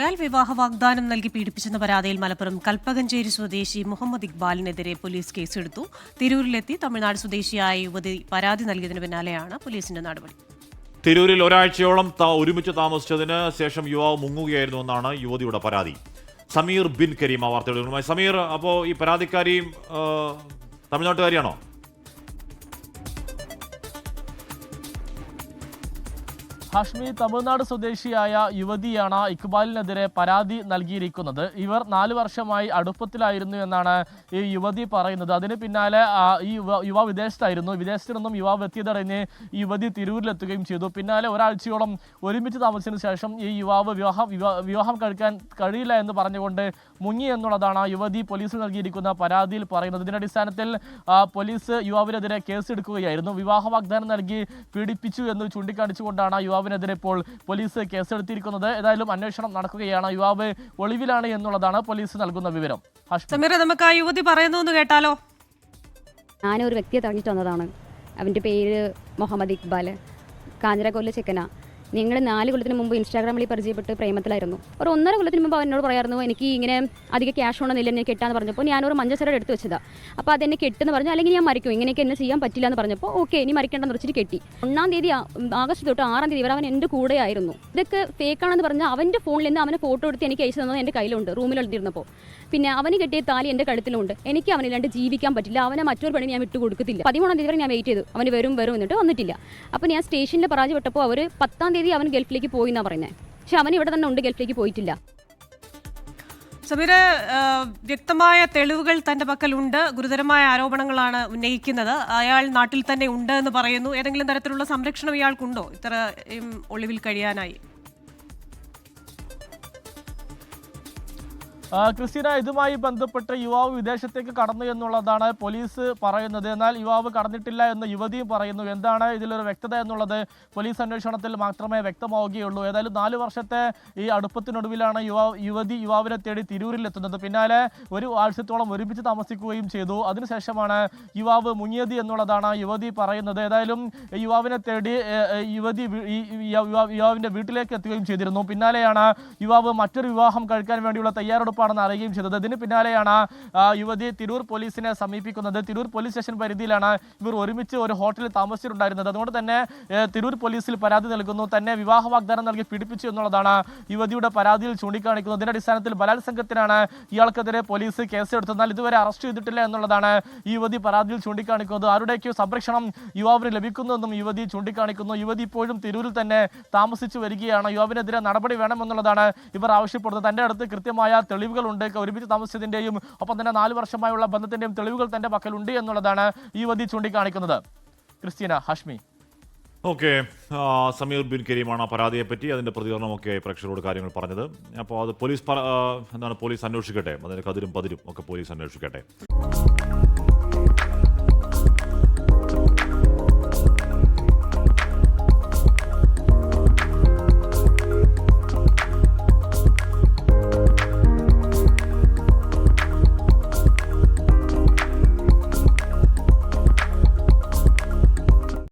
അയാൾ വിവാഹ വാഗ്ദാനം നൽകി പീഡിപ്പിച്ചെന്ന പരാതിയിൽ മലപ്പുറം കൽപ്പകഞ്ചേരി സ്വദേശി മുഹമ്മദ് ഇക്ബാലിനെതിരെ പോലീസ് കേസെടുത്തു. തിരൂരിലെത്തി തമിഴ്നാട് സ്വദേശിയായ യുവതി പരാതി നൽകിയതിന് പിന്നാലെയാണ് പോലീസിന്റെ നടപടി. തിരൂരിൽ ഒരാഴ്ചയോളം ഒരുമിച്ച് താമസിച്ചതിന് ശേഷം യുവാവ് മുങ്ങുകയായിരുന്നു എന്നാണ് യുവതിയുടെ പരാതി. സമീർ ബിൻ കരീം ആ വാർത്തയുടെ. സമീർ അപ്പോൾ ഈ പരാതിക്കാരിയും തമിഴ്നാട്ടുകാരിയാണോ? ഹാഷ്മി തമിഴ്നാട് സ്വദേശിയായ യുവതിയാണ് ഇക്ബാലിനെതിരെ പരാതി നൽകിയിരിക്കുന്നത്. ഇവർ നാല് വർഷമായി അടുപ്പത്തിലായിരുന്നു എന്നാണ് ഈ യുവതി പറയുന്നത്. അതിന് പിന്നാലെ ഈ യുവ യുവാവ് വിദേശത്തായിരുന്നു. വിദേശത്ത് നിന്നും യുവാവ് എത്തിയതറിഞ്ഞ് ഈ യുവതി തിരൂരിലെത്തുകയും ചെയ്തു. പിന്നാലെ ഒരാഴ്ചയോളം ഒരുമിച്ച് താമസിച്ചതിന് ശേഷം ഈ യുവാവ് വിവാഹം വിവാഹം കഴിക്കാൻ കഴിയില്ല എന്ന് പറഞ്ഞുകൊണ്ട് മുങ്ങി എന്നുള്ളതാണ് യുവതി പോലീസിൽ നൽകിയിരിക്കുന്ന പരാതിയിൽ പറയുന്നത്. ഇതിന്റെ അടിസ്ഥാനത്തിൽ പോലീസ് യുവാവിനെതിരെ കേസെടുക്കുകയായിരുന്നു. വിവാഹ വാഗ്ദാനം നൽകി പീഡിപ്പിച്ചു എന്ന് ചൂണ്ടിക്കാണിച്ചുകൊണ്ടാണ് ആ യുവാവിനെതിരെ ഇപ്പോൾ പോലീസ് കേസെടുത്തിരിക്കുന്നത്. ഏതായാലും അന്വേഷണം നടക്കുകയാണ്. യുവാവ് ഒളിവിലാണ് എന്നുള്ളതാണ് പോലീസ് നൽകുന്ന വിവരം. സമീർ സമീറ നമുക്ക് ആ യുവതി പറയുന്നു എന്ന് കേട്ടാലോ? ഞാനൊരു വ്യക്തിയെ തടഞ്ഞിട്ട് വന്നതാണ്. അവന്റെ പേര് മുഹമ്മദ് ഇക്ബാൽ കാഞ്ഞിരക്കൊല്ല ചെക്കന. ഞങ്ങൾ നാല് കൊല്ലത്തിന് മുമ്പ് ഇൻസ്റ്റാഗ്രാമിൽ പരിചയപ്പെട്ട് പ്രേമത്തിലായിരുന്നു. ഒരു ഒന്നര കൊല്ലത്തിന് മുമ്പ് അവനോട് പറയായിരുന്നു എനിക്ക് ഇങ്ങനെ അധികം ക്യാഷ് ഉണ്ടെന്നില്ല എന്നെ കെട്ടാന്ന് പറഞ്ഞപ്പോൾ ഞാനൊരു മഞ്ചച്ചരട് എടുത്ത് വെച്ചതാ. അപ്പോൾ അതെന്നെ കെട്ടെന്ന് പറഞ്ഞു അല്ലെങ്കിൽ ഞാൻ മരിക്കും ഇങ്ങനെയൊക്കെ എന്നെ ചെയ്യാൻ പറ്റില്ല എന്ന് പറഞ്ഞപ്പോൾ ഓക്കെ ഇനി മരിക്കേണ്ടെന്ന് വെച്ചിട്ട് കെട്ടി. ഒന്നാം തീയതി ആഗസ്റ്റ് തൊട്ട് ആറാം തീയതി വരെ അവൻ എന്റെ കൂടെ ആയിരുന്നു. ഇതൊക്കെ ഫേക്കാണെന്ന് പറഞ്ഞാൽ അവന്റെ ഫോണിൽ നിന്ന് അവനെ ഫോട്ടോ എടുത്ത് എനിക്ക് അയച്ചു തന്നത് എന്റെ കയ്യിലുണ്ട് റൂമിൽ എഴുതിയിരുന്നപ്പോൾ പിന്നെ അവന് കെട്ടിയ താലി എന്റെ കഴുത്തിലുണ്ട്. എനിക്ക് അവനില്ലാണ്ട് ജീവിക്കാൻ പറ്റില്ല അവനെ മറ്റൊരു പണി ഞാൻ വിട്ടു കൊടുക്കത്തില്ല പതിമൂന്നാം തീയതി വരെ ഞാൻ വെയിറ്റ് ചെയ്തു. അവന് വരും വരും എന്നിട്ട് വന്നിട്ടില്ല. അപ്പോൾ ഞാൻ സ്റ്റേഷനിൽ പരാജയപ്പെട്ടപ്പോൾ അവർ പത്താം തീയതി അവൻ ഗൾഫിലേക്ക് പോയി എന്നാണ് പറയുന്നത് പക്ഷെ അവൻ ഇവിടെ തന്നെ ഉണ്ട് ഗൾഫിലേക്ക് പോയിട്ടില്ല. സമീര വ്യക്തമായ തെളിവുകൾ തന്റെ പക്കലുണ്ട്. ഗുരുതരമായ ആരോപണങ്ങളാണ് ഉന്നയിക്കുന്നത്. അയാൾ നാട്ടിൽ തന്നെ ഉണ്ട് എന്ന് പറയുന്നു. ഏതെങ്കിലും തരത്തിലുള്ള സംരക്ഷണം ഇയാൾക്കുണ്ടോ? ഇത്ര ഒളിവിൽ കഴിയാനായി. ക്രിസ്റ്റീന ഇതുമായി ബന്ധപ്പെട്ട് യുവാവ് വിദേശത്തേക്ക് കടന്നു എന്നുള്ളതാണ് പോലീസ് പറയുന്നത്. എന്നാൽ യുവാവ് കടന്നിട്ടില്ല എന്ന് യുവതിയും പറയുന്നു. എന്താണ് ഇതിലൊരു വ്യക്തത എന്നുള്ളത് പോലീസ് അന്വേഷണത്തിൽ മാത്രമേ വ്യക്തമാവുകയുള്ളൂ. ഏതായാലും നാല് വർഷത്തെ ഈ അടുപ്പത്തിനൊടുവിലാണ് യുവാവ് യുവതി യുവാവിനെ തേടി തിരൂരിലെത്തുന്നത് പിന്നാലെ ഒരു ആഴ്ചത്തോളം ഒരുമിച്ച് താമസിക്കുകയും ചെയ്തു. അതിനുശേഷമാണ് യുവാവ് മുങ്ങിയത് എന്നുള്ളതാണ് യുവതി പറയുന്നത്. ഏതായാലും യുവാവിനെ തേടി യുവതി വി- ഈ ഈ യുവാ- യുവാവിന്റെ വീട്ടിലേക്ക് എത്തുകയും ചെയ്തിരുന്നു. പിന്നാലെയാണ് യുവാവ് മറ്റൊരു വിവാഹം കഴിക്കാൻ വേണ്ടിയുള്ള തയ്യാറെടുപ്പാണെന്ന് അറിയുകയും ചെയ്തത്. ഇതിന് പിന്നാലെയാണ് യുവതി തിരൂർ പോലീസിനെ സമീപിക്കുന്നത്. തിരൂർ പോലീസ് സ്റ്റേഷൻ പരിധിയിലാണ് ഇവർ ഒരുമിച്ച് ഒരു ഹോട്ടലിൽ താമസിച്ചിട്ടുണ്ടായിരുന്നത്. അതുകൊണ്ട് തന്നെ തിരൂർ പോലീസിൽ പരാതി നൽകുന്നു. തന്നെ വിവാഹ വാഗ്ദാനം നൽകി പിടിപ്പിച്ചു എന്നുള്ളതാണ് യുവതിയുടെ പരാതിയിൽ ചൂണ്ടിക്കാണിക്കുന്നത്. ഇതിന്റെ അടിസ്ഥാനത്തിൽ ബലാത്സംഗത്തിനാണ് ഇയാൾക്കെതിരെ പോലീസ് കേസെടുത്തത്. എന്നാൽ ഇതുവരെ അറസ്റ്റ് ചെയ്തിട്ടില്ല എന്നുള്ളതാണ് ഈ യുവതി പരാതിയിൽ ചൂണ്ടിക്കാണിക്കുന്നത്. ആരുടെയൊക്കെയോ സംരക്ഷണം യുവാവിന് ലഭിക്കുന്നുവെന്നും യുവതി ചൂണ്ടിക്കാണിക്കുന്നു. യുവതി ഇപ്പോഴും തിരൂരിൽ തന്നെ താമസിച്ചു വരികയാണ്. യുവാവിനെതിരെ നടപടി വേണമെന്നുള്ളതാണ് ഇവർ ആവശ്യപ്പെടുന്നത്. തന്റെ അടുത്ത് കൃത്യമായ തെളിവുകളുണ്ട് ഒരുമിച്ച് താമസിച്ചതിന്റെയും ഒപ്പം തന്നെ നാല് വർഷമായുള്ള ബന്ധത്തിന്റെയും തെളിവുകൾ തന്റെ പക്കലുണ്ട് എന്നുള്ളതാണ് ഈ ചൂണ്ടിക്കാണിക്കുന്നത്. ക്രിസ്റ്റീന ഹാഷ്മി. ഓക്കെ സമീർ ബിൻ കരീമാണ് ആ പരാതിയെ പറ്റി അതിന്റെ പ്രതികരണമൊക്കെ പ്രേക്ഷകരോട് കാര്യങ്ങൾ പറഞ്ഞത്. അപ്പോൾ അത് പോലീസ് എന്താണ് പോലീസ് അന്വേഷിക്കട്ടെ? അതിന്റെ കതിരും പതിരും ഒക്കെ പോലീസ് അന്വേഷിക്കട്ടെ?